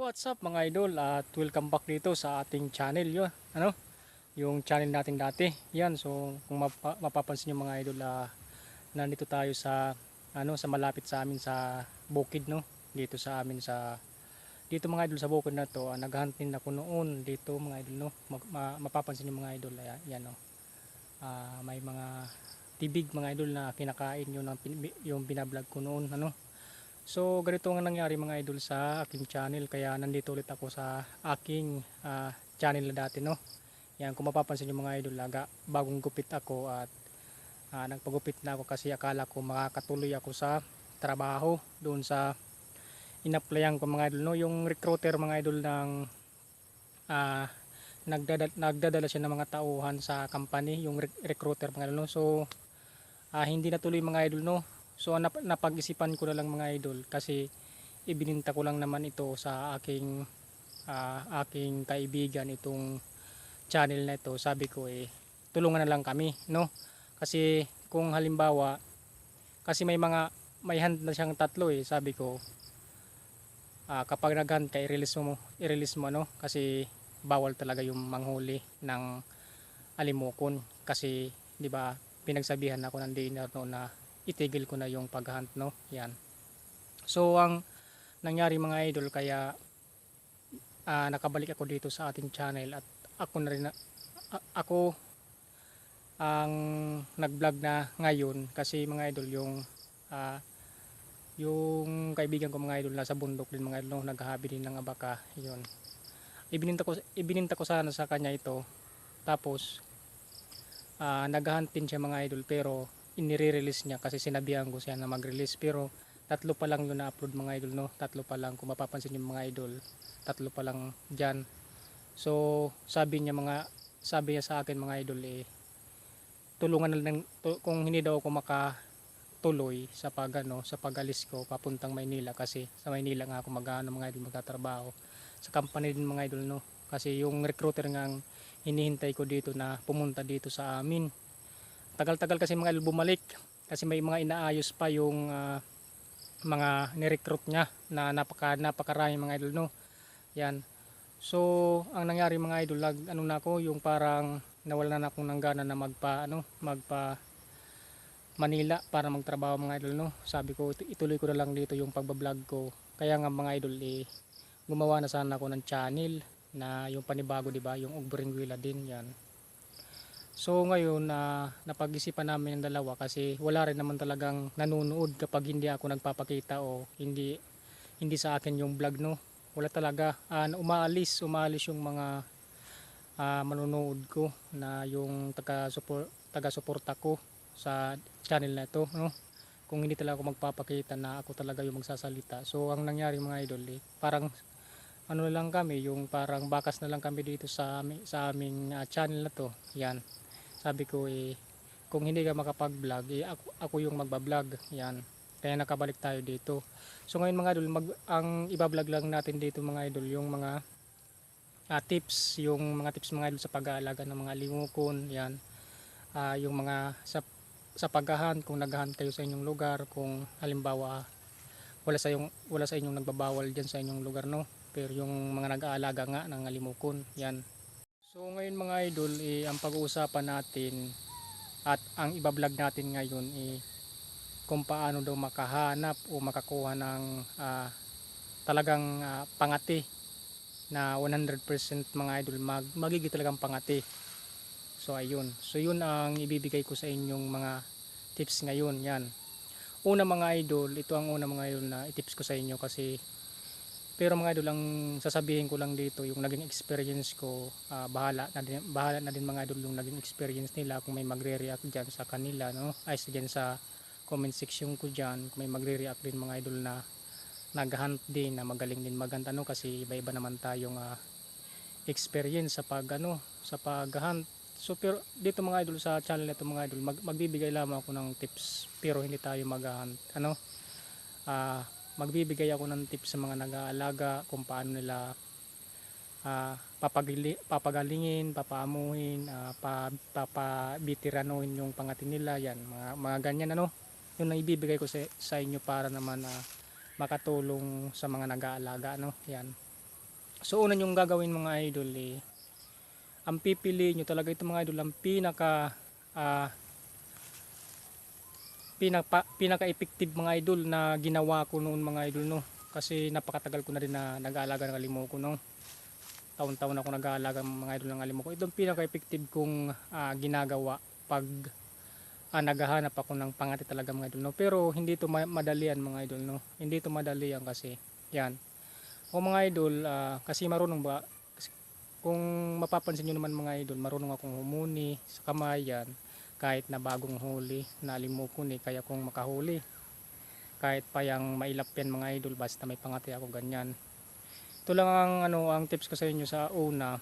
What's up mga idol? At welcome back dito sa ating channel yun ano? Yung channel natin dati. Yan so kung mapa, mapapansin nyo mga idol ah, nandito tayo sa ano sa malapit sa amin sa bukid no? Dito sa amin sa dito mga idol sa bukid na to ah, naghunt din ako noon dito mga idol no? Mag, ma- mapapansin nyo mga idol ayan, yan no? Ah, may mga tibig mga idol na kinakain yun ang yung binablog ko noon ano So ganito nga nangyari mga idol sa aking channel. Kaya nandito ulit ako sa aking ah, channel na dati no. Yan kung mapapansin niyo mga idol laga bagong gupit ako at ah, nagpagupit na ako kasi akala ko makakatuloy ako sa trabaho doon sa inaplayan ko mga idol no? Yung recruiter mga idol ng ah, nagdadala, nagdadala siya ng mga tauhan sa company yung rec- recruiter mga idol no? So ah, hindi natuloy mga idol no So nap- napag-isipan ko na lang mga idol kasi ibininta ko lang naman ito sa aking ah, aking kaibigan itong channel na ito. Sabi ko eh tulungan na lang kami, no? Kasi kung halimbawa kasi may mga may hand na siyang tatlo eh, sabi ko ah, kapag nag-hand ka i-release mo i-release mo no kasi bawal talaga yung manghuli ng alimokon kasi 'di ba pinagsabihan ako ng dinner no na itigil ko na yung paghunt no? Yan. So ang nangyari mga idol kaya ah, nakabalik ako dito sa ating channel at ako na rin na, ako ang nag-vlog na ngayon kasi mga idol yung ah, yung kaibigan ko mga idol nasa bundok din mga idol no, naghahabi din ng abaka yun. Ibininta ko ibininta ko sana sa kanya ito. Tapos ah naghahunt din siya mga idol pero inire-release niya kasi sinabihan ko siya na mag-release. Pero tatlo pa lang yun na-upload mga idol no? Tatlo pa lang. Kung mapapansin yung mga idol tatlo pa lang dyan. So sabi niya mga sabi niya sa akin mga idol eh tulungan na lang kung hindi daw ako makatuloy sa pag ano, sa pagalis ko papuntang Maynila kasi sa Maynila nga ako mag mga idol magtatrabaho. Sa company din mga idol no? Kasi yung recruiter nga ang hinihintay ko dito na pumunta dito sa amin tagal-tagal kasi mga idol bumalik kasi may mga inaayos pa yung ah, mga ni-recruit niya na napaka napakarami mga idol no? Yan. So ang nangyari mga idol lag, ano na ako yung parang nawala na akong ng gana na magpa ano magpa Manila para magtrabaho mga idol no? Sabi ko itu- ituloy ko na lang dito yung pagbablog ko. Kaya nga mga idol eh gumawa na sana ako ng channel na yung panibago di ba? Yung Ugburingwila din yan So ngayon na napag-isipan namin ng dalawa kasi wala rin naman talagang nanonood kapag hindi ako nagpapakita o hindi hindi sa akin yung vlog no. Wala talaga Ah, umaalis, umaalis yung mga ah, manonood ko na yung taga support taga suporta ko sa channel na ito no. Kung hindi talaga ako magpapakita na ako talaga yung magsasalita. So ang nangyari mga idol eh, parang ano lang kami, yung parang bakas na lang kami dito sa sa aming ah, channel na to. Yan sabi ko eh kung hindi ka makapag-vlog eh ako, ako yung magba-vlog yan. Kaya nakabalik tayo dito. So ngayon mga idol mag, ang iba-vlog lang natin dito mga idol yung mga ah, tips yung mga tips mga idol sa pag-aalaga ng mga limukon. Yan. Ah, yung mga sa sa paghahan kung naghahan kayo sa inyong lugar kung halimbawa wala sa inyong wala sa inyong nagbabawal diyan sa inyong lugar no? Pero yung mga nag-aalaga nga ng alimukon yan So ngayon mga idol, eh, ang pag-uusapan natin at ang ibablog natin ngayon eh, kung paano daw makahanap o makakuha ng ah, talagang ah, pangati na 100% mga idol mag, magiging talagang pangati. So ayun. So yun ang ibibigay ko sa inyong mga tips ngayon. Yan. Una mga idol, ito ang una mga idol na i-tips ko sa inyo kasi pero mga idol ang sasabihin ko lang dito yung naging experience ko ah, bahala na din bahala na din mga idol yung naging experience nila kung may magre-react diyan sa kanila no? Ay diyan sa comment section ko diyan kung may magre-react din mga idol na naghunt din na magaling din maghunt ano? Kasi iba-iba naman tayong ah, experience sa pag ano? Sa paghunt. So pero dito mga idol sa channel nito mga idol mag, magbibigay lamang ako ng tips pero hindi tayo maghunt ano? Ah magbibigay ako ng tips sa mga nag-aalaga kung paano nila ah, papagili, papagalingin, papaamuhin, ah, pa, papabitiranohin yung pangatin nila, yan, mga, mga ganyan ano. Yun ang ibibigay ko sa, sa inyo para naman ah, makatulong sa mga nag-aalaga ano, yan. So una yung gagawin mga idol eh, ang pipili nyo talaga ito mga idol ang pinaka ah, pinaka pinaka effective mga idol na ginawa ko noon mga idol no? Kasi napakatagal ko na rin na nag-aalaga ng alimo ko no? Taon-taon ako nag-aalaga ng mga idol ng alimo ko. Ito ang pinaka effective kong ah, ginagawa pag ah, naghahanap ako ng pangati talaga mga idol no? Pero hindi ito ma- madali yan mga idol no? Hindi ito madali yan kasi yan. O mga idol ah, kasi marunong ba kung mapapansin nyo naman mga idol marunong akong humuni sa kamayan kahit na bagong huli na limuko ni kaya kung makahuli. Kahit pa yung mailap yan mga idol basta may pangati ako ganyan. Ito lang ang ano ang tips ko sa inyo sa una.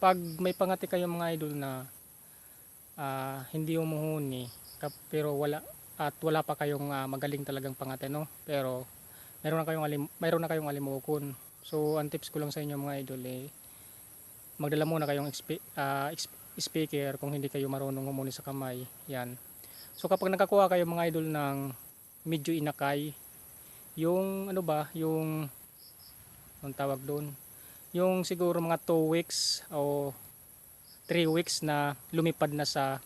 Pag may pangati kayo mga idol na ah, hindi umuhuni pero wala at wala pa kayong ah, magaling talagang pangati no? Pero meron na kayong alim, meron na kayong alimukon. So ang tips ko lang sa inyo mga idol eh magdala muna kayong expe, ah, ex- speaker kung hindi kayo marunong humuni sa kamay yan. So kapag nakakuha kayo mga idol ng medyo inakay yung ano ba yung anong tawag doon yung siguro mga 2 weeks o 3 weeks na lumipad na sa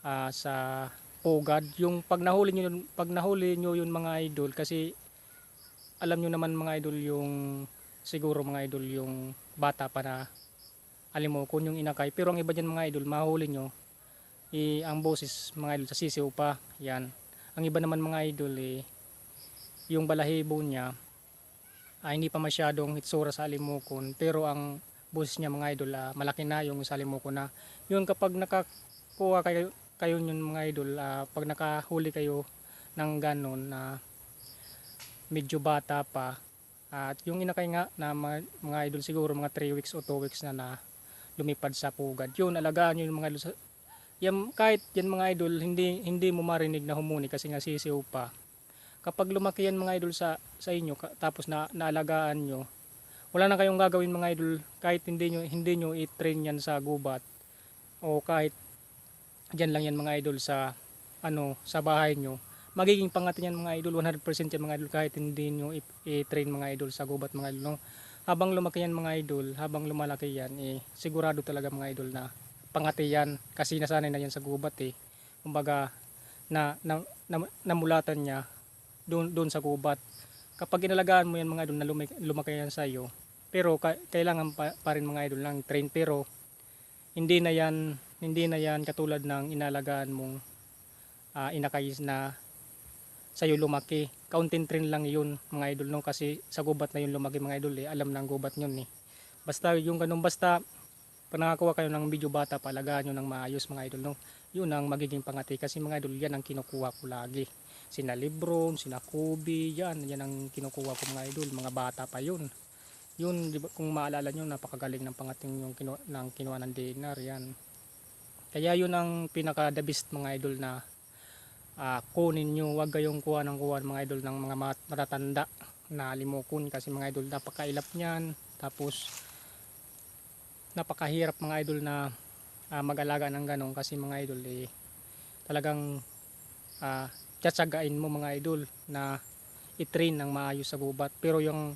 ah, sa pugad. Yung pag nahuli yun- pag nahuli nyo yun mga idol kasi alam nyo naman mga idol yung siguro mga idol yung bata pa na alimokon yung inakay pero ang iba dyan mga idol mahuli nyo i ang boses mga idol sa sisiw pa yan. Ang iba naman mga idol eh yung balahibo niya ay hindi pa masyadong hitsura sa alimokon pero ang boses niya mga idol ah, malaki na yung sa alimokon na. Yun kapag nakakuha kayo kayo yun mga idol ah, pag nakahuli kayo ng ganon na medyo bata pa at yung inakay nga na mga, mga idol siguro mga 3 weeks o 2 weeks na na lumipad sa pugad yun alagaan nyo yung mga idol yan, kahit yan mga idol hindi hindi mo marinig na humuni kasi nga sisiw pa kapag lumaki yan mga idol sa sa inyo tapos na naalagaan nyo wala na kayong gagawin mga idol kahit hindi nyo hindi nyo i-train yan sa gubat o kahit diyan lang yan mga idol sa ano sa bahay nyo magiging pangatin yan mga idol 100% yan mga idol kahit hindi nyo i-train mga idol sa gubat mga idol no? Habang lumaki yan mga idol habang lumalaki yan eh, sigurado talaga mga idol na pangati yan. Kasi nasanay na yan sa gubat eh. Kumbaga na, na, na namulatan niya doon sa gubat. Kapag inalagaan mo yan mga idol na lumaki, lumaki yan sa iyo pero ka, kailangan pa, pa rin mga idol ng train. Pero hindi na yan hindi na yan katulad ng inalagaan mong ah, inakay na sa'yo lumaki. Kaunting train lang yun mga idol no kasi sa gubat na yun lumaki mga idol eh. Alam ng gubat yun eh. Basta yung ganun basta pag kayo ng video bata palagaan nyo ng maayos mga idol no. Yun ang magiging pangati kasi mga idol yan ang kinukuha ko lagi. Sina Librom, sina Kubi, yan, yan ang kinukuha ko mga idol. Mga bata pa yun. Yun, di ba, kung maalala nyo, napakagaling ng pangating yung kinu ng kinuha ng DNR, yan. Kaya yun ang pinaka the best mga idol na ah, kunin nyo. Huwag kayong kuha ng kuha mga idol ng mga mat- matatanda na limukon kasi mga idol napakailap niyan. Tapos napakahirap mga idol na ah, mag-alaga ng ganong kasi mga idol eh, talagang ah, tsatsagain mo mga idol na i-train ng maayos sa gubat. Pero yung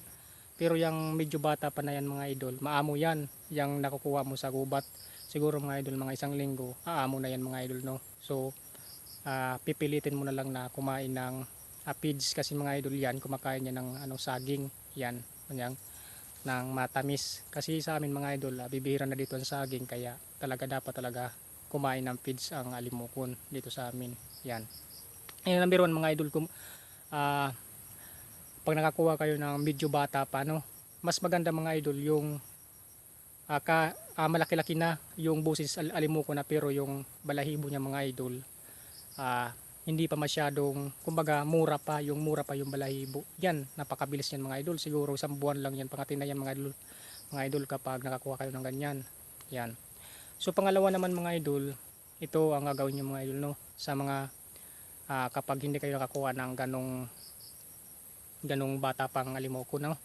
pero yung medyo bata pa na yan mga idol, maamo yan, yung nakukuha mo sa gubat. Siguro mga idol, mga isang linggo, aamo na yan mga idol, no? So, ah, pipilitin mo na lang na kumain ng feeds kasi mga idol yan, kumakain yan ng ano, saging, yan, yan, ng matamis. Kasi sa amin mga idol, ah, bibihira na dito ang saging, kaya talaga dapat talaga kumain ng feeds ang alimukon dito sa amin, yan. Ang number one mga idol, kum, ah, pag nakakuha kayo ng medyo bata pa no mas maganda mga idol yung ah, ka, ah, malaki-laki na yung busis al alimuko na pero yung balahibo niya mga idol ah, hindi pa masyadong kumbaga mura pa yung mura pa yung balahibo. Yan napakabilis yan mga idol. Siguro isang buwan lang yan pangatin na yan mga idol. Mga idol kapag nakakuha kayo ng ganyan. Yan. So pangalawa naman mga idol ito ang gagawin niyo mga idol no? Sa mga ah, kapag hindi kayo nakakuha ng ganong ganong bata pang alimoko no?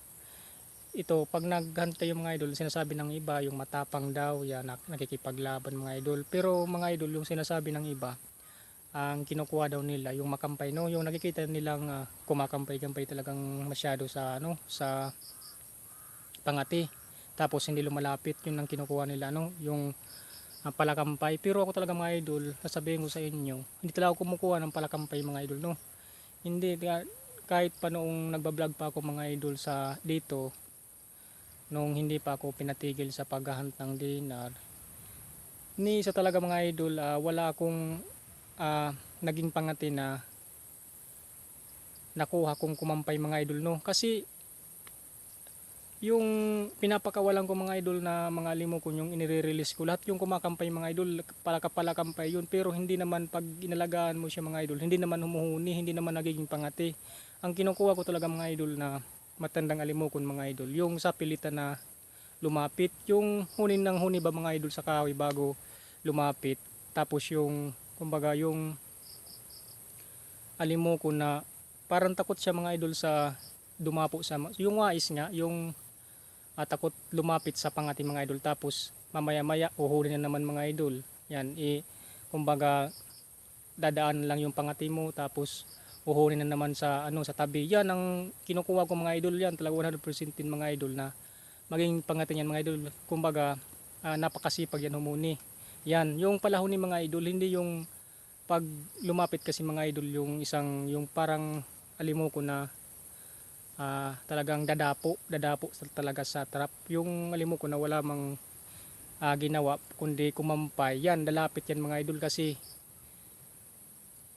Ito pag naghunt kayo mga idol sinasabi ng iba yung matapang daw yan nak- nakikipaglaban mga idol. Pero mga idol yung sinasabi ng iba ang kinukuha daw nila yung makampay no yung nakikita nilang ah, kumakampay-kampay talagang masyado sa ano sa pangati. Tapos hindi lumalapit, yun ang kinukuha nila, no? Yung ah, palakampay. Pero ako talaga mga idol, sasabihin ko sa inyo, hindi talaga ako kumukuha ng palakampay mga idol, no? Hindi, kahit pa noong nagbablog pa ako mga idol sa dito, nung hindi pa ako pinatigil sa paghahunt ng dinar, ni sa talaga mga idol, ah, wala akong ah, naging pangati na nakuha kong kumampay mga idol no? Kasi yung pinapakawalan ko mga idol na mga limo ko yung inire-release ko lahat yung kumakampay mga idol palakapalakampay yun. Pero hindi naman pag inalagaan mo siya mga idol hindi naman humuhuni hindi naman nagiging pangati. Ang kinukuha ko talaga mga idol na matandang alimokon mga idol yung sa pilitan na lumapit. Yung hunin ng huni ba mga idol sa kahoy bago lumapit. Tapos yung kumbaga yung alimokon na parang takot siya mga idol sa dumapo sa yung wais niya yung ah, takot lumapit sa pangati mga idol. Tapos mamaya maya uhuli na naman mga idol. Yan i kumbaga dadaan lang yung pangati mo tapos uhuli na naman sa ano sa tabi. Yan ang kinukuha ko mga idol yan talaga 100% din mga idol na maging pangati yan mga idol. Kumbaga ah, napakasipag yan humuni yan yung palahon ni mga idol hindi yung pag lumapit kasi mga idol yung isang yung parang alimuko na ah, talagang dadapo, dadapo talaga sa trap. Yung alimuko na wala mang ah, ginawa kundi kumampay. Yan, lalapit yan mga idol kasi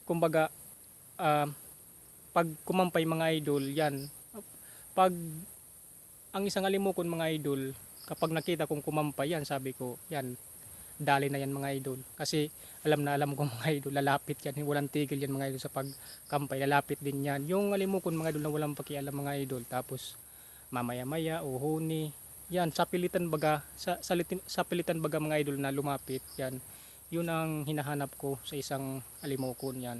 kumbaga ah, pag kumampay mga idol, yan. Pag ang isang alimukon mga idol, kapag nakita kong kumampay yan, sabi ko, yan, dali na yan mga idol. Kasi alam na alam ko mga idol, lalapit yan, walang tigil yan mga idol sa pagkampay, lalapit din yan. Yung alimukon mga idol na walang pakialam mga idol, tapos mamaya-maya, uhuni, yan, sa pilitan baga, sa, sa, sa pilitan baga mga idol na lumapit, yan, yun ang hinahanap ko sa isang alimukon yan.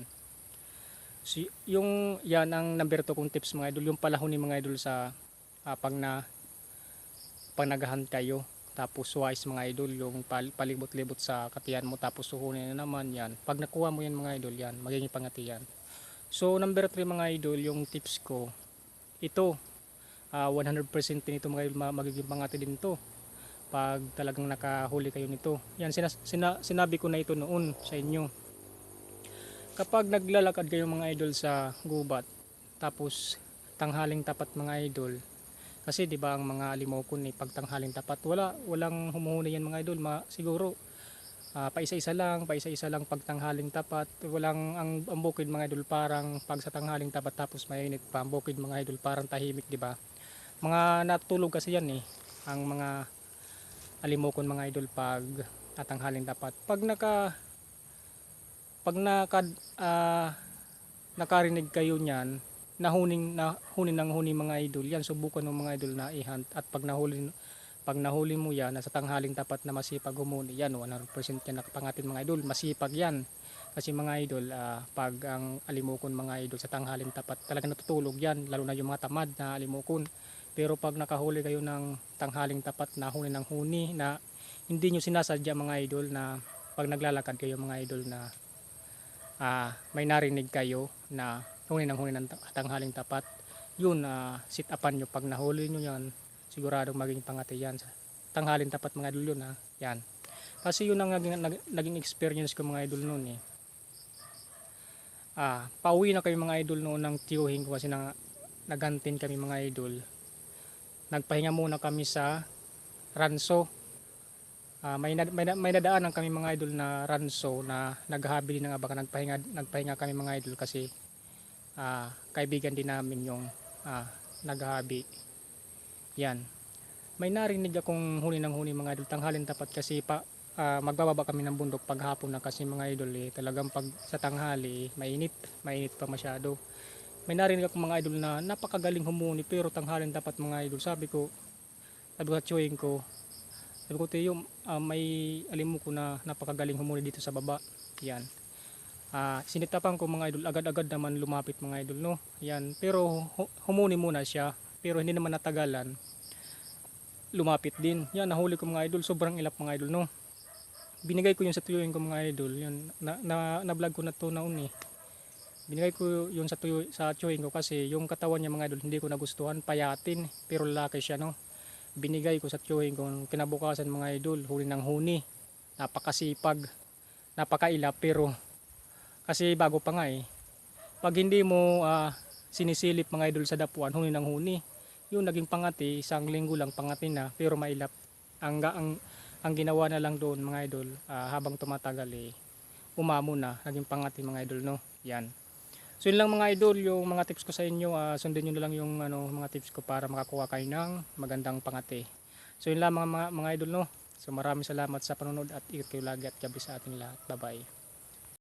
Si, yung yan ang number 2 kong tips mga idol, yung palahon ni mga idol sa ah, pag na pag naghahunt kayo tapos wise mga idol yung pal- palibot-libot sa katiyan mo tapos suhunin na naman yan. Pag nakuha mo yan mga idol yan magiging pangati yan. So number 3 mga idol yung tips ko ito ah, 100% din ito mga idol ma- magiging pangati din to. Pag talagang nakahuli kayo nito. Yan sinas- sina- sinabi ko na ito noon sa inyo. Kapag naglalakad kayo mga idol sa gubat tapos tanghaling tapat mga idol kasi 'di ba ang mga alimokon ni pagtanghaling tapat wala walang humuhuni yan mga idol. Ma, siguro ah, paisa-isa lang paisa-isa lang pagtanghaling tapat. Walang ang, ang bukid mga idol parang pag sa tanghaling tapat tapos mainit pa ang bukid mga idol parang tahimik 'di ba? Mga natulog kasi yan eh ang mga alimokon mga idol pag atanghaling tapat. Pag naka pag naka ah, nakarinig kayo niyan nahuning na huni ng huni mga idol. Yan subukan ng mga idol na i-hunt. At pag nahuli pag nahuli mo yan nasa tanghaling tapat na masipag humuni. Yan 100% yan nakapangatin mga idol. Masipag yan. Kasi mga idol ah, pag ang alimukon mga idol sa tanghaling tapat talaga natutulog yan. Lalo na yung mga tamad na alimukon. Pero pag nakahuli kayo ng tanghaling tapat na huni ng huni na hindi nyo sinasadya mga idol na pag naglalakad kayo mga idol na ah, may narinig kayo na huni ng huni ng ta- tanghaling tapat. Yun na sit upan nyo. Pag nahuli nyo yan siguradong maging pangati yan sa tanghaling tapat mga idol yun ha yan. Kasi yun ang naging, nag- naging experience ko mga idol noon eh. Ah, pauwi na kayo mga idol noon ng tiyuhin kasi na, nagantin kami mga idol. Nagpahinga muna kami sa ranso. Ah, may, na, may, na- may nadaanan kami mga idol na ranso na naghahabi din ng abaka nagpahinga, nagpahinga kami mga idol kasi ah, kaibigan din namin yung ah, naghahabi yan. May narinig akong huni ng huni mga idol. Tanghalin tapat kasi pa ah, magbababa kami ng bundok paghapon na kasi mga idol eh, talagang pag sa tanghali mainit mainit pa masyado. May narinig akong mga idol na napakagaling humuni pero tanghalin tapat mga idol. Sabi ko sabi ko sa ko sabi ko Teo, ah, may alim mo ko na napakagaling humuli dito sa baba. Yan. Ah, sinitapan ko mga idol, agad-agad naman lumapit mga idol, no? Yan. Pero hu- humuni muna siya, pero hindi naman natagalan. Lumapit din. Yan, nahuli ko mga idol, sobrang ilap mga idol, no? Binigay ko yun sa tuyuin ko mga idol. Yun, na, na, na-vlog ko na to noon eh. Binigay ko yun sa tuyo, sa tuyuin ko kasi yung katawan niya mga idol hindi ko nagustuhan, payatin, pero lalaki siya, no? binigay ko sa tiyuhin kung kinabukasan mga idol, huli ng huni. Napakasipag, napakailap pero kasi bago pa nga eh. Pag hindi mo ah, sinisilip mga idol sa dapuan, huni ng huni. Yung naging pangati, isang linggo lang pangati na pero mailap. Ang, ang, ang ginawa na lang doon mga idol, ah, habang tumatagal eh, umamo na, naging pangati mga idol no. Yan. So yun lang mga idol, yung mga tips ko sa inyo, ah, sundin nyo na lang yung ano, mga tips ko para makakuha kayo ng magandang pangati. So yun lang mga, mga, mga idol no. So maraming salamat sa panonood at ikot kayo lagi at gabi sa ating lahat. Bye bye.